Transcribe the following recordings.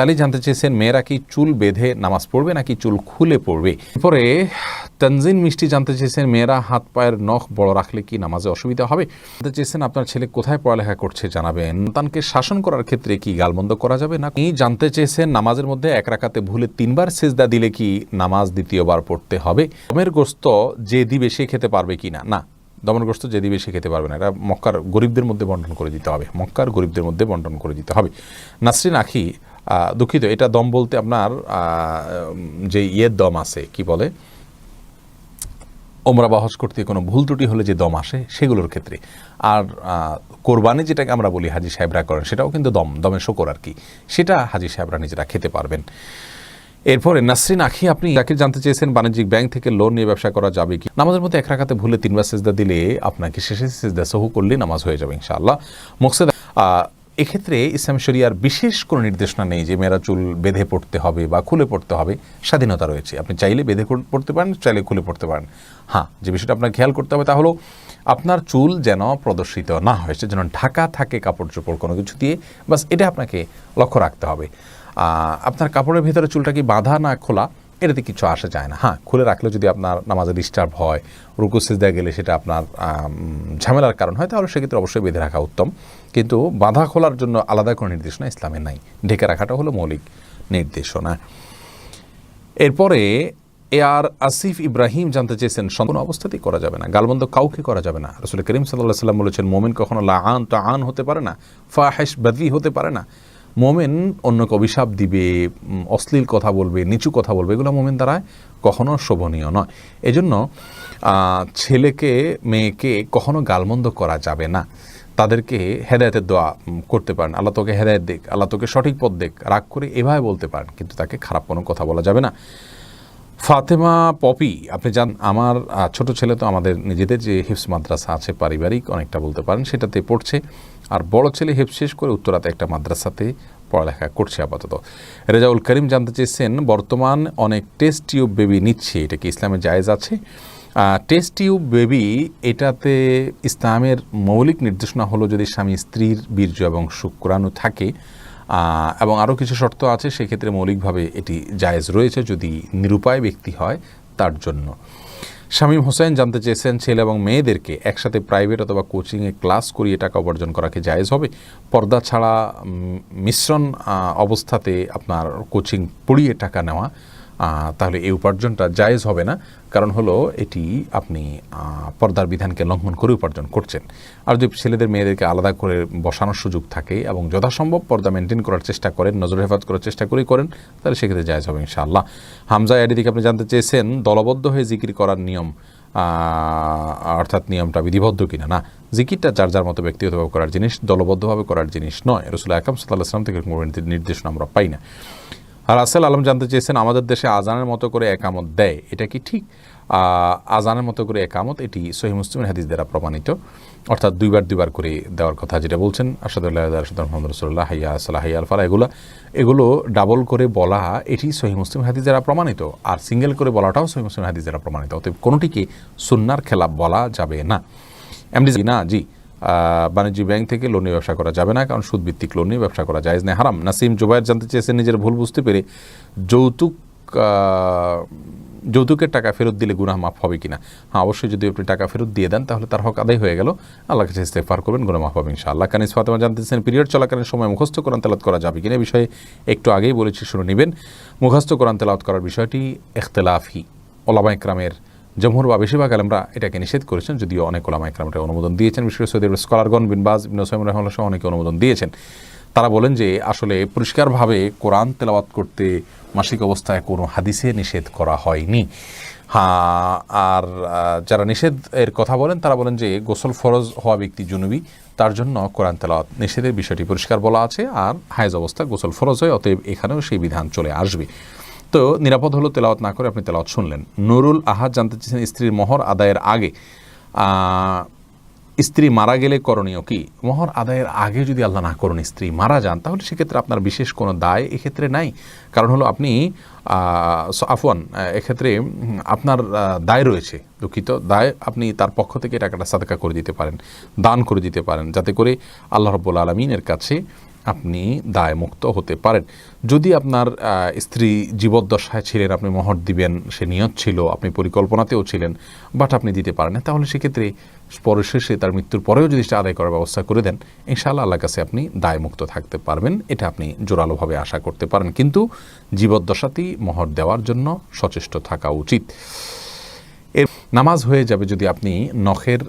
তাহলে জানতে চেয়েছেন, মেয়েরা কি চুল বেঁধে নামাজ পড়বে নাকি চুল খুলে পড়বে? এরপরে, তানজিন মিষ্টি জানতে চেয়েছেন, মেয়েরা হাত পায়ের নখ বড় রাখলে কি নামাজে অসুবিধা হবে? জানতে চেয়েছেন, আপনার ছেলে কোথায় পড়ালেখা করছে? জানাবেন সন্তানকে শাসন করার ক্ষেত্রে কি গালমন্দ করা যাবে না? জানতে চেয়েছেন, নামাজের মধ্যে এক রাখাতে ভুলে তিনবার সেজদা দিলে কি নামাজ দ্বিতীয়বার পড়তে হবে? দমের গোস্ত যে দিবে সে খেতে পারবে কি না? না দমনগ্রস্ত যে দিবে সে খেতে পারবে না। এটা মক্কার গরিবদের মধ্যে বন্টন করে দিতে হবে। মক্কার গরিবদের মধ্যে বন্টন করে দিতে হবে। নাসরিন আখি দুঃখিত, এটা দম বলতে আপনার যে ইয়ের দম আছে, কি বলে? ওমরা বা হজ করতে কোনো ভুল ত্রুটি হলে যে দম আসে, সেগুলোর ক্ষেত্রে। আর কোরবানি যেটাকে আমরা বলি হাজি সাহেবরা করেন, সেটাও কিন্তু দম দমে শকর আর কি। সেটা হাজি সাহেবরা নিজেরা খেতে পারবেন। এরপরে নাসরিন আখি, আপনি যাকে জানতে চেয়েছেন, বাণিজ্যিক ব্যাংক থেকে লোন নিয়ে ব্যবসা করা যাবে কি? নামাজের মধ্যে এক রাখাতে ভুলে তিনবার সেজদা দিলে আপনাকে শেষে সেজদা সহু করলে নামাজ হয়ে যাবে, ইনশাআল্লাহ। মকসেদ এক্ষেত্রে ইসলাম শরিয়ার বিশেষ কোনো নির্দেশনা নেই যে মেয়েরা চুল বেঁধে পড়তে হবে বা খুলে পড়তে হবে, স্বাধীনতা রয়েছে। আপনি চাইলে বেঁধে পড়তে পারেন, চাইলে খুলে পড়তে পারেন। হ্যাঁ যে বিষয়টা আপনার খেয়াল করতে হবে তা হলো, আপনার চুল যেন প্রদর্শিত না হয়, সে যেন ঢাকা থাকে কাপড় চোপড় কোনো কিছু দিয়ে, বাস এটা আপনাকে লক্ষ্য রাখতে হবে। আপনার কাপড়ের ভিতরে চুলটা কি বাঁধা না খোলা, এটাতে কিছু আসা যায় না। হ্যাঁ খুলে রাখলে যদি আপনার নামাজে ডিস্টার্ব হয়, রুকু দেওয়া গেলে সেটা আপনার ঝামেলার কারণ হয়, তাহলে সেক্ষেত্রে অবশ্যই বেঁধে রাখা উত্তম। কিন্তু বাধা খোলার জন্য আলাদা কোনো নির্দেশনা ইসলামে নাই। ঢেকে রাখাটা হলো মৌলিক নির্দেশনা। এরপরে, এ আর আসিফ ইব্রাহিম জানতে চেয়েছেন কোনো অবস্থাতেই করা যাবে না গালবন্ধ কাউকে করা যাবে না। রসুল করিম সাল্লাহ সাল্লাম বলেছেন, মোমেন কখনো লা আন তা আন হতে পারে না ফাহেস বাদি হতে পারে না। মোমেন অন্যকে অভিশাপ দিবে অশ্লীল কথা বলবে, নিচু কথা বলবে, এগুলো মোমেন দ্বারা কখনো শোভনীয় নয়। এজন্য ছেলেকে, মেয়েকে কখনো গালমন্দ করা যাবে না। তাদেরকে হেদায়তের দোয়া করতে পারেন। আল্লাহ তোকে হেদায়ত দেখ আল্লাহ তোকে সঠিক পথ দেখ রাগ করে এভাবে বলতে পারেন, কিন্তু তাকে খারাপ কোনো কথা বলা যাবে না। ফাতেমা পপি, আপনি জান, আমার ছোট ছেলে তো আমাদের নিজেদের যে হিফস মাদ্রাসা আছে, পারিবারিক অনেকটা বলতে পারেন, সেটাতে পড়ছে। আর বড় ছেলে হিফস শেষ করে উত্তরাতে একটা মাদ্রাসাতে পড়ালেখা করছে আপাতত। রেজাউল করিম জানতে চেয়েছেন, বর্তমান অনেক টেস্ট টিউব বেবি নিচ্ছে এটা কি ইসলামে জায়েজ আছে। টেস্ট টিউব বেবি এটাতে ইসলামের মৌলিক নির্দেশনা হলো যদি স্বামী স্ত্রীর বীর্য এবং শুক্রাণু থাকে এবং আরও কিছু শর্ত আছে, সেক্ষেত্রে মৌলিকভাবে এটি জায়েজ রয়েছে যদি নিরুপায় ব্যক্তি হয় তার জন্য। শামীম হোসেন জানতে চেয়েছেন ছেলে এবং মেয়েদেরকে একসাথে প্রাইভেট অথবা কোচিংয়ে ক্লাস করিয়ে টাকা উপার্জন করা কি জায়েজ হবে? পর্দা ছাড়া মিশ্রণ অবস্থাতে আপনার কোচিং পড়িয়ে টাকা নেওয়া তাহলে এই উপার্জনটা জায়েজ হবে না। কারণ হলো এটি আপনি পর্দার বিধানকে লঙ্ঘন করে উপার্জন করছেন। আর যদি ছেলেদের মেয়েদেরকে আলাদা করে বসানোর সুযোগ থাকে এবং যথাসম্ভব পর্দা মেনটেন করার চেষ্টা করেন, নজর হেফাজত করার চেষ্টা করেই করেন, তাহলে সেক্ষেত্রে জায়েজ হবে ইনশাআল্লাহ। হামজা থেকে আপনি জানতে চেয়েছেন, দলবদ্ধ হয়ে জিকির করার নিয়ম অর্থাৎ নিয়মটা বিধিবদ্ধ কিনা? না, জিকিরটা যার যার মতো ব্যক্তিগতভাবে করার জিনিস, দলবদ্ধভাবে করার জিনিস নয়। রসুল আকাম সাল্লাহ আসলাম থেকে নির্দেশনা আমরা পাই না। আর আসেল আলম জানতে চেয়েছেন, আমাদের দেশে আজানের মতো করে একামত দেয়, এটা কি ঠিক? আজানের মতো করে একামত, এটি সহি মুসলিমের হাদিস দ্বারা প্রমাণিত। অর্থাৎ দুইবার দুইবার করে দেওয়ার কথা যেটা বলছেন আসাদুল্লাহ হাইয়া সাল্লাহ হাইয়া আলফালা এগুলো এগুলো ডাবল করে বলা এটি সহি মুসলিম হাদিস দ্বারা প্রমাণিত। আর সিঙ্গেল করে বলাটাও সহি মুসলিম হাদিস দ্বারা প্রমাণিত। অতএব কোনোটিকে সুন্নার খেলাপ বলা যাবে না। এমডি না জি বাণিজ্যিক ব্যাংক থেকে লোন নিয়ে ব্যবসা করা যাবে না, কারণ সুদভিত্তিক লোন নিয়ে ব্যবসা করা যায় না হারাম। নাসিম জুবাইর জানতে চেয়েছেন নিজের ভুল বুঝতে পেরে যৌতুক যৌতুকের টাকা ফেরত দিলে গুনাহ মাফ হবে কিনা। হ্যাঁ অবশ্যই যদি আপনি টাকা ফেরত দিয়ে দেন, তাহলে তার হক আদায় হয়ে গেল। আল্লাহ কাছে ইস্তেফার করবেন, গুনাহ মাফ হবে ইনশাআল্লাহ। কানিস ফাতেমা জানতে চেয়েছেন, পিরিয়ড চলাকালীন সময় মুখস্থ কোরআন তেলাত করা যাবে কিনা বিষয়ে একটু আগেই বলেছি, শুনে নেবেন। মুখস্থ কোরআন তেলাওয়াত করার বিষয়টি এখতলাফি ওলামা ইকরামের জমহুর বা বেশিরভাগ আলমরা এটাকে নিষেধ করেছেন, যদিও অনেক ওলামা ইকরাম এটা অনুমোদন দিয়েছেন। বিশেষ করে সৌদি আরবের স্কলারগণ বিন বাজ ইবনে ওসাইম রহমাল্লাহ সহ অনেকে অনুমোদন দিয়েছেন। তারা বলেন যে আসলে পরিষ্কারভাবে কোরআন তেলাওয়াত করতে মাসিক অবস্থায় কোনো হাদিসে নিষেধ করা হয়নি। হ্যাঁ আর যারা নিষেধ এর কথা বলেন, তারা বলেন যে গোসল ফরজ হওয়া ব্যক্তি জুনুবি, তার জন্য কোরআন তেলাওয়াত নিষেধের বিষয়টি পরিষ্কার বলা আছে, আর হায়েজ অবস্থা গোসল ফরজ হয়, অতএব এখানেও সেই বিধান চলে আসবে। তো নিরাপদ হলো তেলাওয়াত না করে আপনি তেলাওয়াত শুনলেন। নুরুল আহাদ জানতে চেয়েছেন স্ত্রীর মোহর আদায়ের আগে। স্ত্রী মারা গেলে করণীয় কি? মোহর আদায়ের আগে যদি আল্লাহ না করুন স্ত্রী মারা যান, তাহলে সেক্ষেত্রে আপনার বিশেষ কোনো দায় এক্ষেত্রে নাই। কারণ হলো আপনি আফওয়ান এক্ষেত্রে আপনার দায় রয়েছে, দুঃখিত। দায় আপনি তার পক্ষ থেকে টাকাটা সাদকা করে দিতে পারেন, দান করে দিতে পারেন, যাতে করে আল্লাহ রব্বুল আলমিনের কাছে আপনি দায়মুক্ত হতে পারেন। যদি আপনার স্ত্রী জীবদ্দশায় ছিলেন, আপনি মহর দিবেন, সে নিয়ত ছিল, আপনি পরিকল্পনাতেও ছিলেন বাট আপনি দিতে পারেন না, তাহলে সেক্ষেত্রে পরে শেষে তার মৃত্যুর পরেও যদি সেটা আদায় করার ব্যবস্থা করে দেন, ইনশাআল্লাহ আল্লাহর কাছে আপনি দায়মুক্ত থাকতে পারবেন, এটা আপনি জোরালোভাবে আশা করতে পারেন। কিন্তু জীবদ্দশাতেই মহর দেওয়ার জন্য সচেষ্ট থাকা উচিত। এর নামাজ হয়ে যাবে যদি আপনি নখের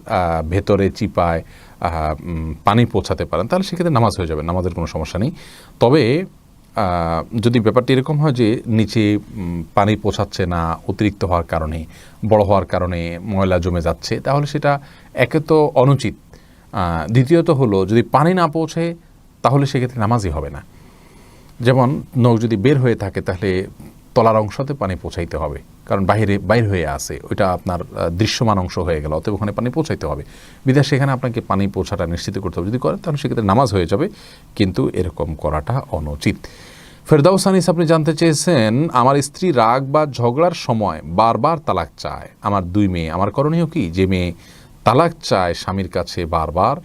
ভেতরে চিপায় পানি পৌঁছাতে পারেন, তাহলে সেক্ষেত্রে নামাজ হয়ে যাবে, নামাজের কোনো সমস্যা নেই। তবে যদি ব্যাপারটি এরকম হয় যে নিচে পানি পৌঁছাচ্ছে না, অতিরিক্ত হওয়ার কারণে, বড় হওয়ার কারণে ময়লা জমে যাচ্ছে, তাহলে সেটা একে তো অনুচিত। দ্বিতীয়ত হলো, যদি পানি না পৌঁছে, তাহলে সেক্ষেত্রে নামাজই হবে না। যেমন নখ যদি বের হয়ে থাকে, তাহলে তলার অংশতে পানি পৌঁছাইতে হবে। কারণ বাইরে বাইর হয়ে আসে ওইটা আপনার দৃশ্যমান অংশ হয়ে গেল, অতএব ওখানে পানি পৌঁছাইতে হবে। বিদেশ সেখানে আপনাকে পানি পৌঁছাটা নিশ্চিত করতে হবে। যদি করেন, তাহলে সেক্ষেত্রে নামাজ হয়ে যাবে, কিন্তু এরকম করাটা অনুচিত। ফেরদাউস আনিস আপনি জানতে চেয়েছেন, আমার স্ত্রী রাগ বা ঝগড়ার সময় বারবার তালাক চায়। আমার দুই মেয়ে, আমার করণীয় কি? যে মেয়ে তালাক চায় স্বামীর কাছে বারবার,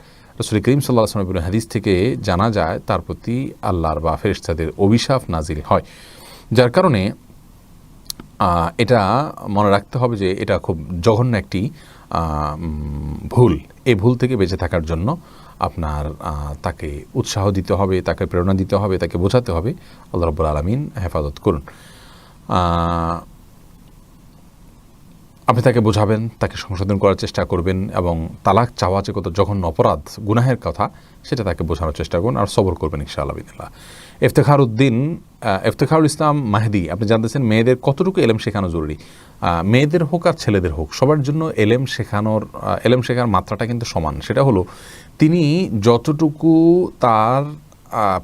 রসুল করিম সাল্লাহ আসলামের হাদিস থেকে জানা যায়, তার প্রতি আল্লাহর বা ফেরেশতাদের অভিশাপ নাজিল হয়। যার কারণে এটা মনে রাখতে হবে যে এটা খুব জঘন্য একটি ভুল। এ ভুল থেকে বেঁচে থাকার জন্য আপনার তাকে উৎসাহ দিতে হবে, তাকে প্রেরণা দিতে হবে, তাকে বোঝাতে হবে। আল্লাহ রব্বুল আলমিন হেফাজত করুন। আপনি তাকে বোঝাবেন, তাকে সংশোধন করার চেষ্টা করবেন এবং তালাক চাওয়া যে কত জঘন্য অপরাধ, গুনাহের কথা, সেটা তাকে বোঝানোর চেষ্টা করুন আর সবর করবেন ইনশাআল্লাহ বিদিল্লাহ ইফতেখার উদ্দিন ইফতেখারুল ইসলাম মাহদি, আপনি জানতেছেন মেয়েদের কতটুকু এলেম শেখানো জরুরি। মেয়েদের হোক আর ছেলেদের হোক, সবার জন্য এলেম শেখানোর এলেম শেখার মাত্রাটা কিন্তু সমান। সেটা হলো, তিনি যতটুকু তার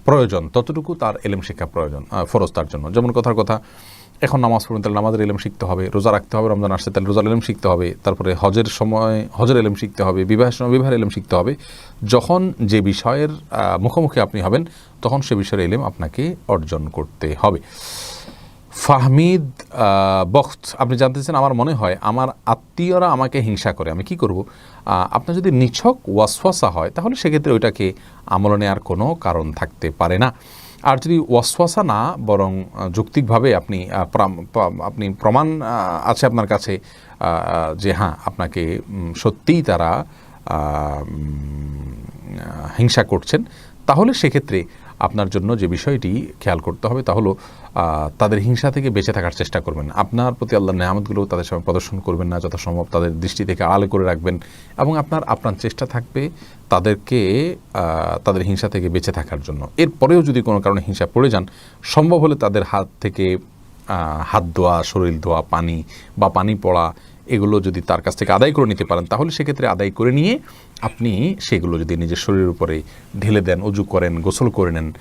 প্রয়োজন, ততটুকু তার এলেম শেখা প্রয়োজন ফরজ তার জন্য। যেমন কথার কথা এখন নামাজ পড়বেন তাহলে নামাজের এলেম শিখতে হবে, রোজা রাখতে হবে, রমজান আসছে, তাহলে রোজার এলেম শিখতে হবে, তারপরে হজের সময়, হজের এলেম শিখতে হবে, বিবাহের সময় বিবাহের এলেম শিখতে হবে। যখন যে বিষয়ের মুখোমুখি আপনি হবেন, তখন সে বিষয়ের এলেম আপনাকে অর্জন করতে হবে। ফাহমিদ বখত, আপনি জানতেছেন আমার মনে হয় আমার আত্মীয়রা আমাকে হিংসা করে, আমি কি করব? আপনার যদি নিছক ওয়াসওয়াসা হয়, তাহলে সেক্ষেত্রে ওইটাকে আমলে নেওয়ার কোনো কারণ থাকতে পারে না। আর যদি ওয়াসওয়াসা না, বরং যৌক্তিকভাবে আপনি আপনি প্রমাণ আছে আপনার কাছে যে হ্যাঁ আপনাকে সত্যিই তারা হিংসা করছেন, তাহলে সেক্ষেত্রে আপনার জন্য যে বিষয়টি খেয়াল করতে হবে তা হলো তাদের হিংসা থেকে বেঁচে থাকার চেষ্টা করবেন। আপনার প্রতি আল্লাহর নেয়ামতগুলো তাদের সামনে প্রদর্শন করবেন না, যথাসম্ভব তাদের দৃষ্টি থেকে আড়াল করে রাখবেন এবং আপনার আপনার চেষ্টা থাকবে তাদেরকে তাদের হিংসা থেকে বেঁচে থাকার জন্য। এরপরেও যদি কোনো কারণে হিংসা পড়ে যান, সম্ভব হলে তাদের হাত থেকে হাত ধোয়া, শরীর ধোয়া, পানি বা পানি পড়া এগুলো যদি তার কাছ থেকে আদায় করে নিতে পারেন, তাহলে সেক্ষেত্রে আদায় করে নিয়ে আপনি সেগুলো যদি নিজের শরীরের উপরে ঢেলে দেন, উজু করেন, গোসল করে নেন